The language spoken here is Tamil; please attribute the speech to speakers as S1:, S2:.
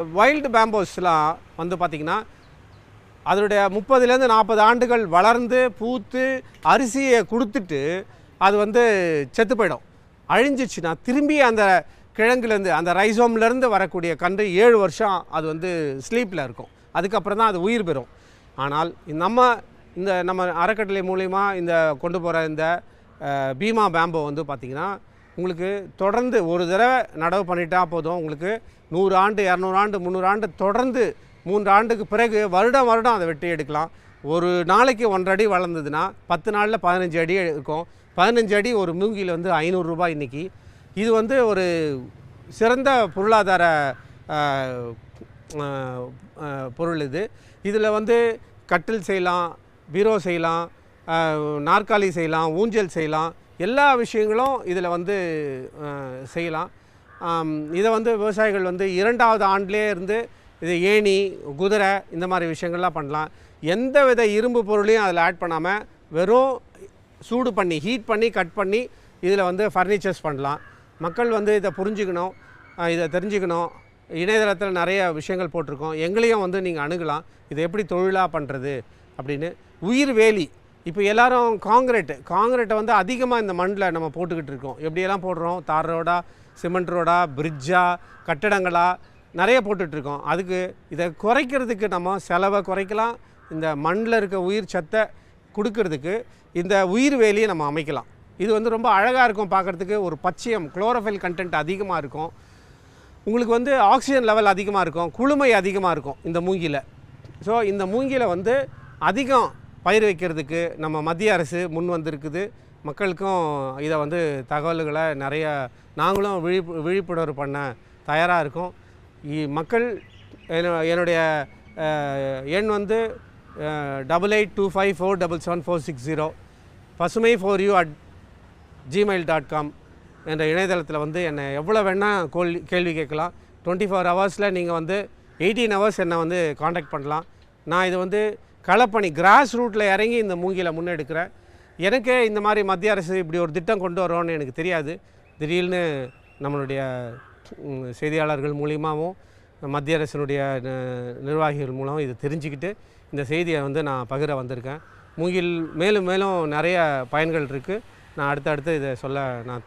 S1: வைல்டு பேம்போஸ்லாம் வந்து பார்த்திங்கன்னா அதனுடைய முப்பதுலேருந்து நாற்பது ஆண்டுகள் வளர்ந்து பூத்து அரிசியை கொடுத்துட்டு அது வந்து செத்து போயிடும். அழிஞ்சிச்சுன்னா திரும்பி அந்த கிழங்குலேருந்து அந்த ரைசோம்லேருந்து வரக்கூடிய கன்று ஏழு வருஷம் அது வந்து ஸ்லீப்பில் இருக்கும். அதுக்கப்புறம் தான் அது உயிர் பெறும். ஆனால் நம்ம இந்த நம்ம அறக்கட்டளை மூலிமா இந்த கொண்டு போகிற இந்த பீமா பேம்போ வந்து பார்த்திங்கன்னா உங்களுக்கு தொடர்ந்து ஒரு தடவை நடவு பண்ணிட்டா போதும். உங்களுக்கு நூறு ஆண்டு இரநூறு ஆண்டு முந்நூறு ஆண்டு தொடர்ந்து மூன்று ஆண்டுக்கு பிறகு வருடம் வருடம் அதை வெட்டி எடுக்கலாம். ஒரு நாளைக்கு ஒன்றரை அடி வளர்ந்ததுன்னா பத்து நாளில் பதினஞ்சு அடி இருக்கும். பதினஞ்சு அடி ஒரு மூங்கில் வந்து ஐநூறுரூபா இன்றைக்கி இது வந்து ஒரு சிறந்த பொருளாதார பொருள் இது. இதில் வந்து கட்டில் செய்யலாம் பீரோ செய்யலாம் நாற்காலி செய்யலாம் ஊஞ்சல் செய்யலாம் எல்லா விஷயங்களும் இதில் வந்து செய்யலாம். இதை வந்து விவசாயிகள் வந்து இரண்டாவது ஆண்டிலே இருந்து இது ஏணி குதிரை இந்த மாதிரி விஷயங்கள்லாம் பண்ணலாம். எந்த வித இரும்பு பொருளையும் அதில் ஆட் பண்ணாமல் வெறும் சூடு பண்ணி ஹீட் பண்ணி கட் பண்ணி இதில் வந்து ஃபர்னிச்சர்ஸ் பண்ணலாம். மக்கள் வந்து இதை புரிஞ்சுக்கணும் இதை தெரிஞ்சுக்கணும். இணையதளத்தில் நிறைய விஷயங்கள் போட்டிருக்கோம். எங்களையும் வந்து நீங்கள் அணுகலாம். இதை எப்படி தொழிலாக பண்ணுறது அப்படின்னு. உயிர் வேலி. இப்போ எல்லாரும் காங்கிரீட் காங்கிரீட்டை வந்து அதிகமாக இந்த மண்ணில் நம்ம போட்டுக்கிட்டு இருக்கோம். எப்படியெல்லாம் போடுறோம்? தார் ரோடா சிமெண்ட் ரோடா பிரிட்ஜா கட்டடங்களா? நிறைய போட்டுட்ருக்கோம் அதுக்கு இதை குறைக்கிறதுக்கு நம்ம செலவை குறைக்கலாம். இந்த மண்ணில் இருக்க உயிர் சத்தை கொடுக்கறதுக்கு இந்த உயிர் வேலியை நம்ம அமைக்கலாம். இது வந்து ரொம்ப அழகாக இருக்கும் பார்க்குறதுக்கு. ஒரு பச்சையம் குளோரோஃபைல் கண்டென்ட் அதிகமாக இருக்கும். உங்களுக்கு வந்து ஆக்சிஜன் லெவல் அதிகமாக இருக்கும். குளுமை அதிகமாக இருக்கும் இந்த மூங்கியில் ஸோ இந்த மூங்கியில் வந்து அதிகம் பயிர் வைக்கிறதுக்கு நம்ம மத்திய அரசு முன் வந்திருக்குது. மக்களுக்கும் இதை வந்து தகவல்களை நிறைய நாங்களும் விழிப்பு விழிப்புணர்வு பண்ண தயாராக இருக்கோம். இ- மக்கள் என்ன- என்னுடைய எண் வந்து double eight two five four double seven four six zero பசுமை four U at Gmail dot com என்ற இணையதளத்தில் வந்து என்னை எவ்வளோ வேணால் கோல் கேள்வி கேட்கலாம். டுவெண்ட்டி ஃபோர் ஹவர்ஸில் நீங்கள் வந்து எயிட்டீன் ஹவர்ஸ் என்னை வந்து காண்டாக்ட் பண்ணலாம். நான் இது வந்து களப்பணி கிராஸ் ரூட்டில் இறங்கி இந்த மூங்கில முன்னெடுக்கிறேன் எனக்கே இந்த மாதிரி மத்திய அரசு இப்படி ஒரு திட்டம் கொண்டு வரோன்னு எனக்கு தெரியாது. திடீர்னு நம்மளுடைய செய்தியாளர்கள் மூலியமாகவும் மத்திய அரசினுடைய ந- நிர்வாகிகள் மூலம் இதை தெரிஞ்சுக்கிட்டு இந்த செய்தியை வந்து நான் பகிர வந்திருக்கேன். மூங்கில் மேலும் மேலும் நிறைய பயன்கள் இருக்குது நான் அடுத்தடுத்து இதை சொல்ல நான்